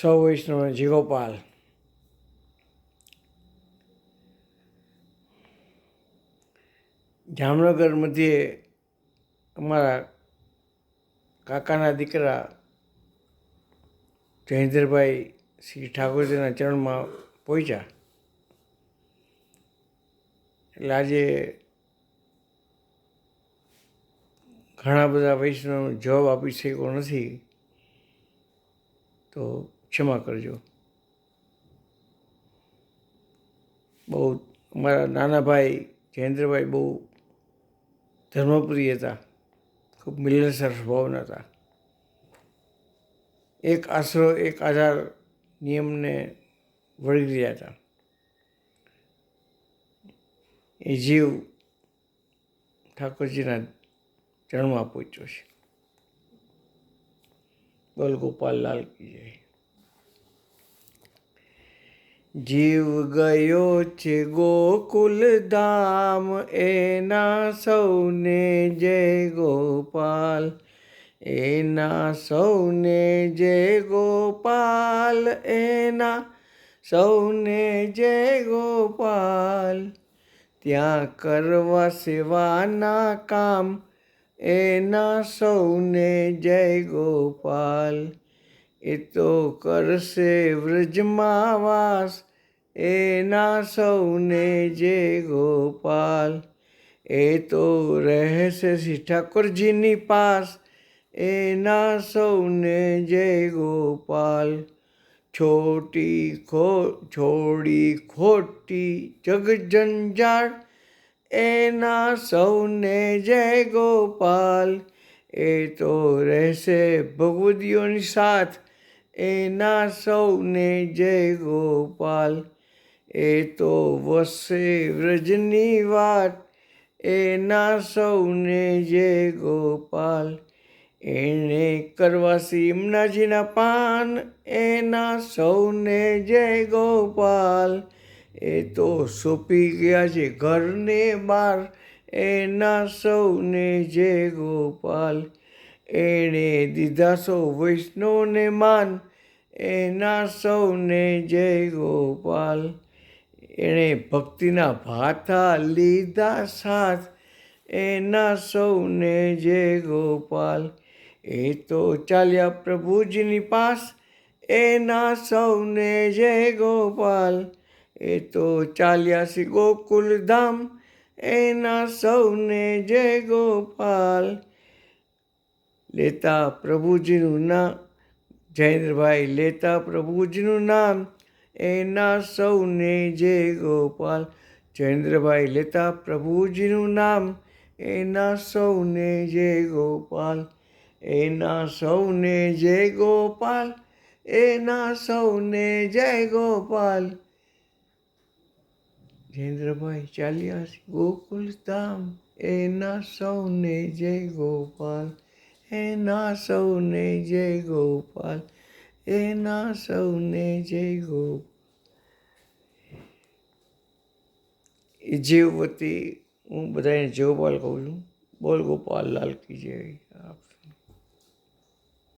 સૌ વૈષ્ણવ જીગોપાલ. જામનગર મધ્યે અમારા કાકાના દીકરા જયેન્દ્રભાઈ શ્રી ઠાકોરજીના ચરણમાં પહોંચ્યા. એટલે આજે ઘણા બધા વૈષ્ણવ જવાબ આપી શક્યો નથી. તો ક્ષમા કરજો. બહુ મારા નાના ભાઈ જયેન્દ્રભાઈ બહુ ધર્મપ્રિય હતા. ખૂબ મિલનસર સ્વભાવના હતા. એક આશરો, એક આધાર નિયમને વળગી રહ્યા હતા. એ જીવ ઠાકોરજીના ચરણમાં પહોંચ્યો છે. બોલ ગોપાલ લાલ કી જય. જીવ ગયો છે ગોકુલ ધામ, એના સૌને જય ગોપાલ. એના સૌને જય ગોપાલ, એના સૌને જય ગોપાલ. ત્યાં કરવા સેવાના કામ, એના સૌને જય ગોપાલ. એ તો કરશે વ્રજમાં વાસ એના સૌને જય ગોપાલ. એ તો રહેશે શ્રી ઠાકોરજીની પાસ એના સૌને જય ગોપાલ. છોટી ખો, છોડી ખોટી જગજંજાળ એના સૌને જય ગોપાલ. એ તો રહેશે ભગવદીઓની સાથ એના સૌને જય ગોપાલ. એ તો વસે વ્રજની વાત. એના સૌને જય ગોપાલ. એણે કરવાસી સીમનાજીના પાન. એના સૌને જય ગોપાલ. એ તો સોંપી ગયા છે ઘરને બાર એના સૌને જય ગોપાલ. એણે દીધા સૌ વૈષ્ણવને માન, એના સૌને જય ગોપાલ. એણે ભક્તિના ભાથા લીધા સાથ, એના સૌને જય ગોપાલ. એ તો ચાલ્યા પ્રભુજીની પાસ, એના સૌને જય ગોપાલ. એ તો ચાલ્યા શ્રી ગોકુલ ધામ એના સૌને જય ગોપાલ. લેતા પ્રભુજીનું નામ, જયેન્દ્રભાઈ, લેતા પ્રભુજીનું નામ, એના સૌને જય ગોપાલ, જયેન્દ્રભાઈ, લેતા પ્રભુજીનું નામ, એના સૌને જય ગોપાલ, એના સૌને જય ગોપાલ, એના સૌને જય ગોપાલ. જયેન્દ્રભાઈ, ચાલ્યા ગોકુલ ધામ એના સૌને જય ગોપાલ એના સૌને જય ગોપાલ એના સૌને જય ગોપાલ એ જીવ વતી હું બધાને જયગોપાલ કહું છું બોલ ગોપાલ લાલ કી જય આપ